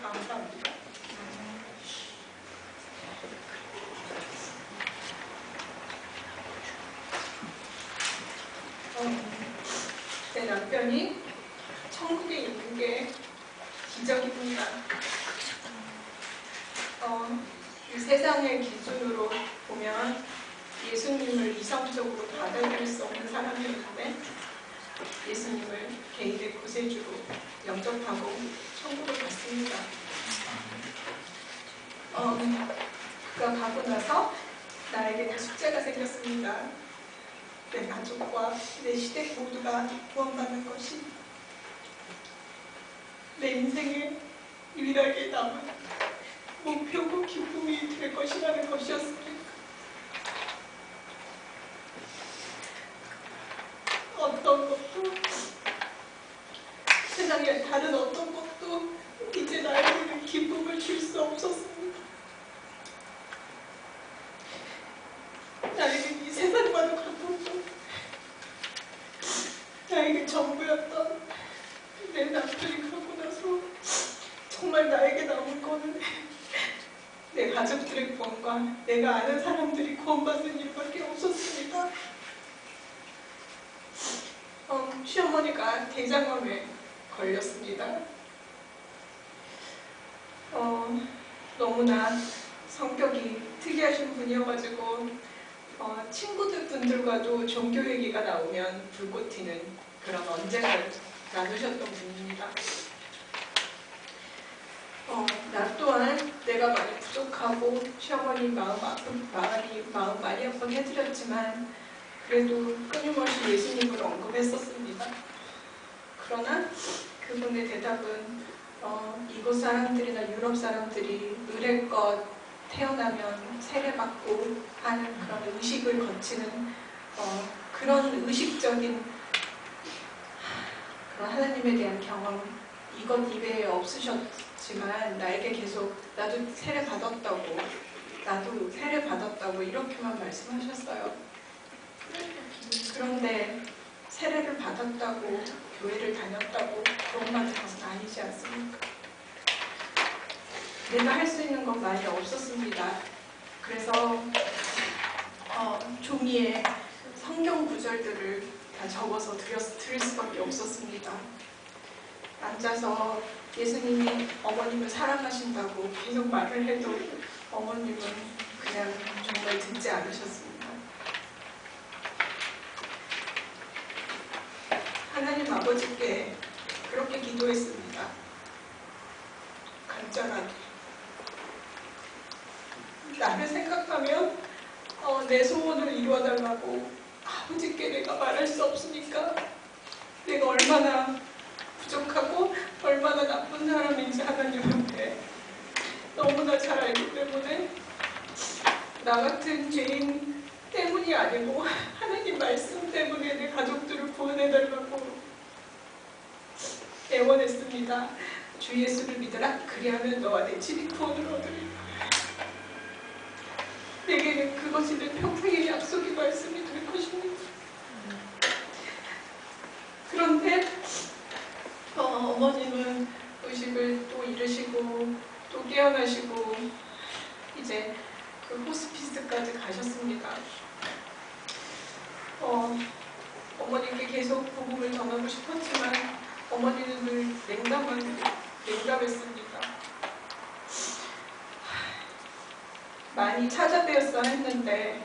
감사합니다. 어, 내 남편이 천국에 있는 게 기적입니다. 어, 이 세상의 기준으로 보면 예수님을 이성적으로 받아들일 수 없는 사람이었는데 예수님을 개인의 구세주로 영접하고 천국을 갔습니다. 어, 그가 가고 나서 나에게는 숙제가 생겼습니다. 내 가족과 내 시댁 모두가 구원받는 것이 내 인생의 유일하게 남은 목표고 기쁨이 될 것이라는 것이었습니다. 어떤 것도 세상에 다른 어떤 것도 이제 나에게는 기쁨을 줄 수 없었습니다. 나에겐 이 세상과도 같았던 나에게 전부였던 내 남편이 가고 나서 정말 나에게 남은 거는 내 가족들의 구원과 내가 아는 사람들이 구원받는 일밖에 없었습니다. 어, 시어머니가 대장암에 걸렸습니다. 어, 너무나 성격이 특이하신 분이어가지고 어, 친구들 분들과도 종교 얘기가 나오면 불꽃 튀는 그런 언쟁을 나누셨던 분입니다. 어, 나 또한 내가 많이 부족하고 시어머니 마음 아픈 마음이 마음 많이 아프게 해드렸지만 그래도 끊임없이 예수님을 언급했었습니다. 그러나 그분의 대답은 어, 이곳 사람들이나 유럽 사람들이 의례껏 태어나면 세례받고 하는 그런 의식을 거치는 어, 그런 의식적인 그런 하나님에 대한 경험 이것 이외에 없으셨 지만 나에게 계속 나도 세례 받았다고 나도 세례 받았다고 이렇게만 말씀하셨어요. 그런데 세례를 받았다고 교회를 다녔다고 그것만 것은 아니지 않습니까? 내가 할 수 있는 건 많이 없었습니다. 그래서 어, 종이에 성경 구절들을 다 적어서 드렸, 드릴 수밖에 없었습니다. 앉아서 예수님이 어머님을 사랑하신다고 계속 말을 해도 어머님은 그냥 정말 듣지 않으셨습니다. 하나님 아버지께 그렇게 기도했습니다. 간절하게. 나를 생각하면 어, 내 소원을 이루어달라고 아버지께 내가 말할 수 없으니까 내가 얼마나 부족하고 얼마나 나쁜 사람인지 하나님한테 너무나 잘 알기 때문에 나 같은 죄인 때문이 아니고 하나님 말씀 때문에 내 가족들을 구원해달라고 애원했습니다. 주 예수를 믿어라. 그리하면 너와 내 집이 구원을 얻으리라. 내게는 그것이 내 평생의 약속의 말씀이 될 것입니다. 그런데 어, 어머님은 의식을 또 잃으시고 또 깨어나시고 이제 그 호스피스까지 가셨습니다. 어, 어머님께 계속 복음을 전하고 싶었지만 어머니는 늘 냉담한 냉담했습니다. 많이 찾아뵈었어 했는데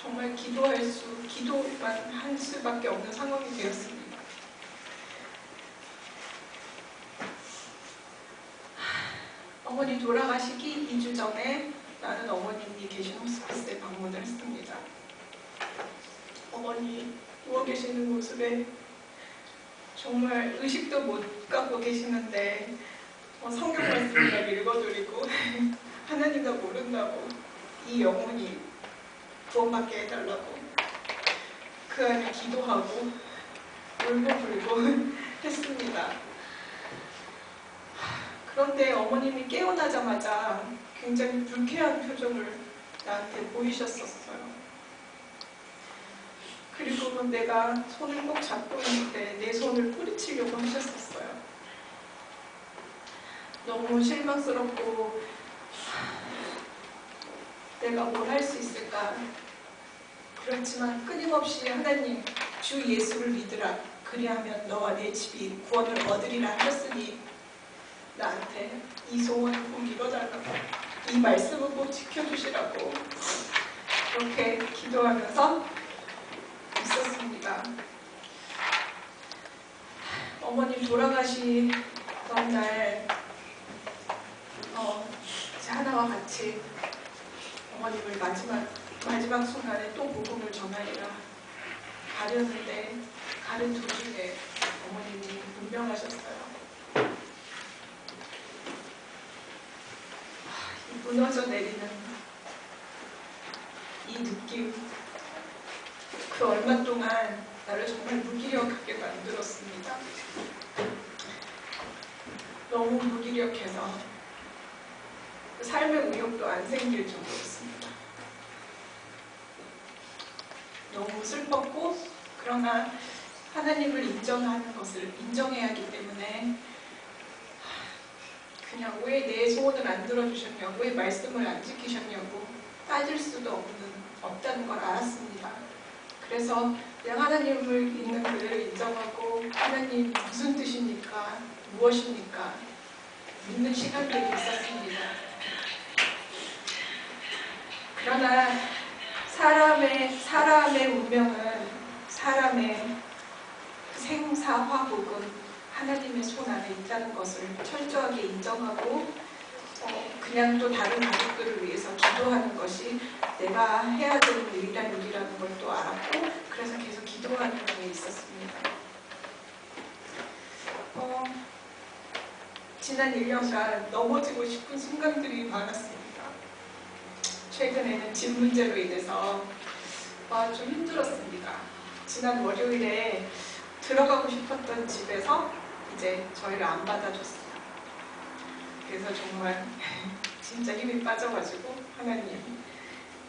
정말 기도할 수, 기도만 할 수밖에 없는 상황이 되었습니다. 어머니 돌아가시기 2주 전에 나는 어머님이 계신 호스피스에 방문을 했습니다. 어머니 누워 계시는 모습에 정말 의식도 못 갖고 계시는데 어, 성경 말씀을 읽어드리고 하나님도 모른다고 이 영혼이 구원받게 해달라고 그 안에 기도하고 울고 불고 했습니다. 그런데 어머님이 깨어나자마자 굉장히 불쾌한 표정을 나한테 보이셨었어요. 그리고 내가 손을 꼭 잡고 있는데 내 손을 뿌리치려고 하셨었어요. 너무 실망스럽고 내가 뭘 할 수 있을까? 그렇지만 끊임없이 하나님 주 예수를 믿으라. 그리하면 너와 내 집이 구원을 얻으리라 하셨으니 나한테 이 소원을 꼭 이뤄달라고 이 말씀을 꼭 지켜주시라고 그렇게 기도하면서 있었습니다. 어머님 돌아가시던 날 어, 하나와 같이 어머님을 마지막 마지막 순간에 또 복음을 전하리라 가려는데 가는 도중에 어머님이 운명하셨어요. 이 무너져 내리는 이 느낌 그 얼마 동안 나를 정말 무기력하게 만들었습니다. 너무 무기력해서 그 삶의 의욕도 안 생길 정도였습니다. 너무 슬펐고 그러나 하나님을 인정하는 것을 인정해야 하기 때문에 그냥 왜 내 소원을 안 들어주셨냐고 왜 말씀을 안 지키셨냐고 따질 수도 없는 없다는 걸 알았습니다. 그래서 그냥 하나님을 있는 그를 인정하고 하나님 무슨 뜻입니까? 무엇입니까? 믿는 시간들이 있었습니다. 그러나 사람의 사람의 운명은 사람의 생사화복은 하나님의 손 안에 있다는 것을 철저하게 인정하고 어, 그냥 또 다른 가족들을 위해서 기도하는 것이 내가 해야 되는 일이란 일이라는 걸 또 알았고 그래서 계속 기도하는 중에 있었습니다. 어, 지난 1년간 넘어지고 싶은 순간들이 많았습니다. 최근에는 집 문제로 인해서 어, 좀 힘들었습니다. 지난 월요일에 들어가고 싶었던 집에서 이제 저희를 안 받아줬어요. 그래서 정말 진짜 힘이 빠져가지고 하나님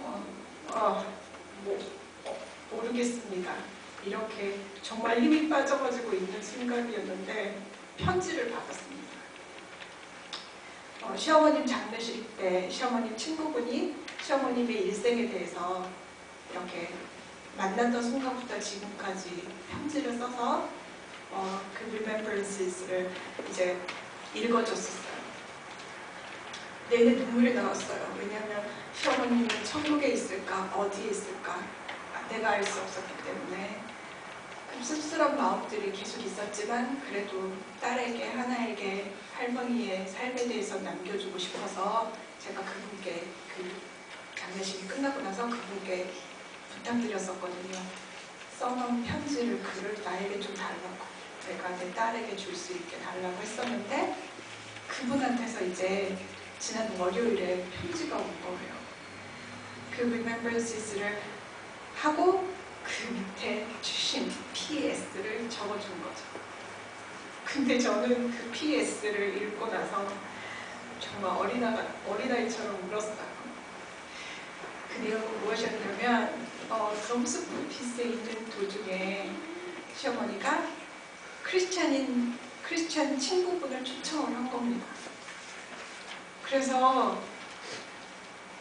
어, 어, 뭐, 어, 모르겠습니다. 이렇게 정말 힘이 빠져가지고 있는 순간이었는데 편지를 받았습니다. 어, 시어머님 장례식 때 시어머님 친구분이 시어머님의 일생에 대해서 이렇게 만났던 순간부터 지금까지 편지를 써서 어, 그 remembrances를 이제 읽어줬었어요. 내내 눈물이 나왔어요. 왜냐하면 시어머님은 천국에 있을까 어디에 있을까 내가 알 수 없었기 때문에 좀 씁쓸한 마음들이 계속 있었지만 그래도 딸에게 하나에게 할머니의 삶에 대해서 남겨주고 싶어서 제가 그분께 그 장례식이 끝나고 나서 그분께 부탁드렸었거든요. 써놓은 편지를 글을 나에게 좀 달라고 내가 내 딸에게 줄 수 있게 달라고 했었는데 그분한테서 이제 지난 월요일에 편지가 온 거예요. 그 remembrances를 하고 그 밑에 주신 PS를 적어준 거죠. 근데 저는 그 PS를 읽고 나서 정말 어린아가, 어린아이처럼 울었어요. 그 내용은 무엇이었냐면 어, 럼스프 피스에 있는 도중에 시어머니가 크리스찬인 크리스찬 친구분을 초청을 한 겁니다. 그래서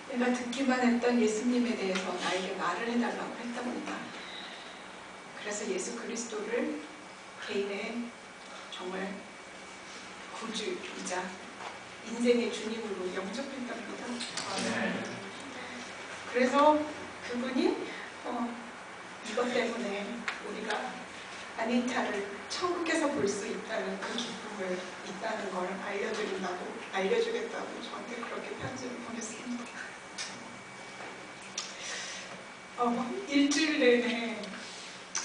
내가 듣기만 했던 예수님에 대해서 나에게 말을 해달라고 했답니다. 그래서 예수 그리스도를 개인의 정말 구주이자 인생의 주님으로 영접했답니다. 그래서 그분이 어, 이것 때문에 우리가 아니타를 천국에서 볼 수 있다는 그 기쁨을 있다는 걸 알려드린다고 알려주겠다고 저한테 그렇게 편지를 보냈습니다. 어, 일주일 내내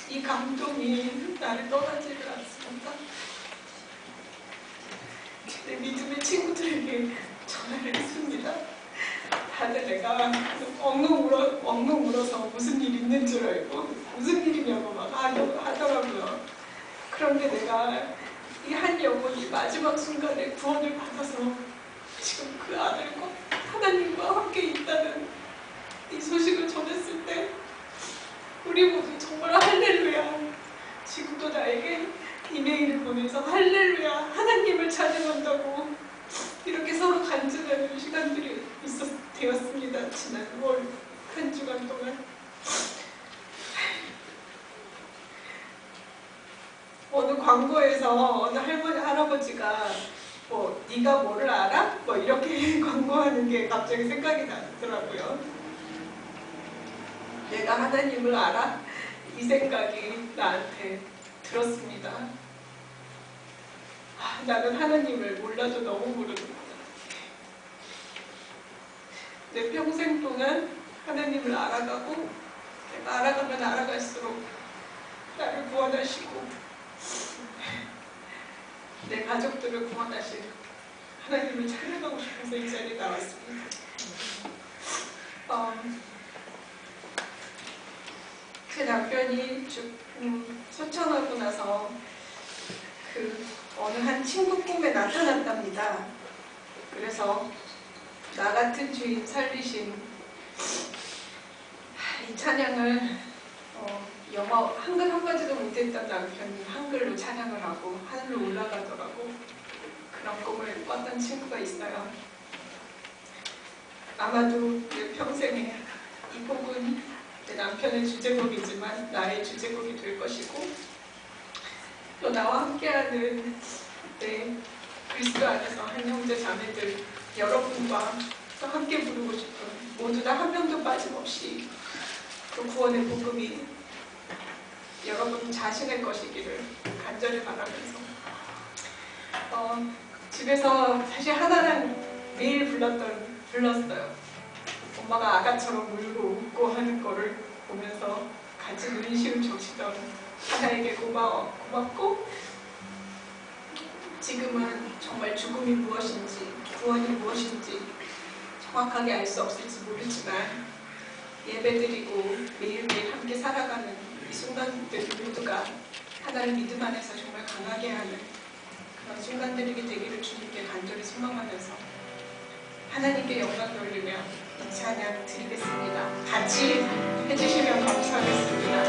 이 감동이 나를 떠나지를 않습니다. 내 믿음의 친구들에게 전화를 했습니다. 다들 내가 엉엉 울어, 엉엉 울어서 무슨 일 있는 줄 알고 무슨 일이냐고 막 하더라고요. 그런데 내가 이 한 영혼이 마지막 순간에 구원을 받아서 지금 그 아들과 하나님과 함께 있다는 이 소식을 전했을 때 우리 모두 정말 할렐루야 지금도 나에게 이메일을 보내서 할렐루야 하나님을 찬양한다고 이렇게 서로 간증하는 시간들이 있었 되었습니다. 지난 월 한 주간 동안 어느 광고에서 어느 할머니 할아버지가 뭐 네가 뭐를 알아? 뭐 이렇게 광고하는 게 갑자기 생각이 나더라고요. 내가 하나님을 알아? 이 생각이 나한테 들었습니다. 아, 나는 하나님을 몰라도 너무 모르는구나. 내 평생 동안 하나님을 알아가고 내가 알아가면 알아갈수록 나를 구원하시고 내 가족들을 구원하실 하나님을 찬양하고 싶어서 이 자리에 나왔습니다. 어, 제 남편이 쭉 음, 소천하고 나서 그 어느 한 친구 꿈에 나타났답니다. 그래서 나 같은 주인 살리신 이 찬양을 어, 영어 한글 한 가지도 못했던 남편이 한글로 찬양을 하고 하늘로 올라가더라고 그런 꿈을 꿨던 친구가 있어요. 아마도 내 평생에 이 곡은 내 남편의 주제곡이지만 나의 주제곡이 될 것이고 또 나와 함께하는 내 그리스도 안에서 한 형제 자매들 여러분과 또 함께 부르고 싶은 모두 다 한 명도 빠짐없이 또 구원의 복음이 여러분 자신의 것이기를 간절히 바라면서 어, 집에서 사실 하나는 매일 불렀던 불렀어요. 엄마가 아가처럼 울고 웃고 하는 거를 보면서 같이 눈시울 주시던 하나에게 고마워 고맙고 지금은 정말 죽음이 무엇인지 구원이 무엇인지 정확하게 알 수 없을지 모르지만 예배드리고 매일매일 함께 살아가는 이 순간들 모두가 하나를 믿음 안에서 정말 강하게 하는 그런 순간들이 되기를 주님께 간절히 소망하면서 하나님께 영광 돌리며 이 찬양 드리겠습니다. 같이 해주시면 감사하겠습니다.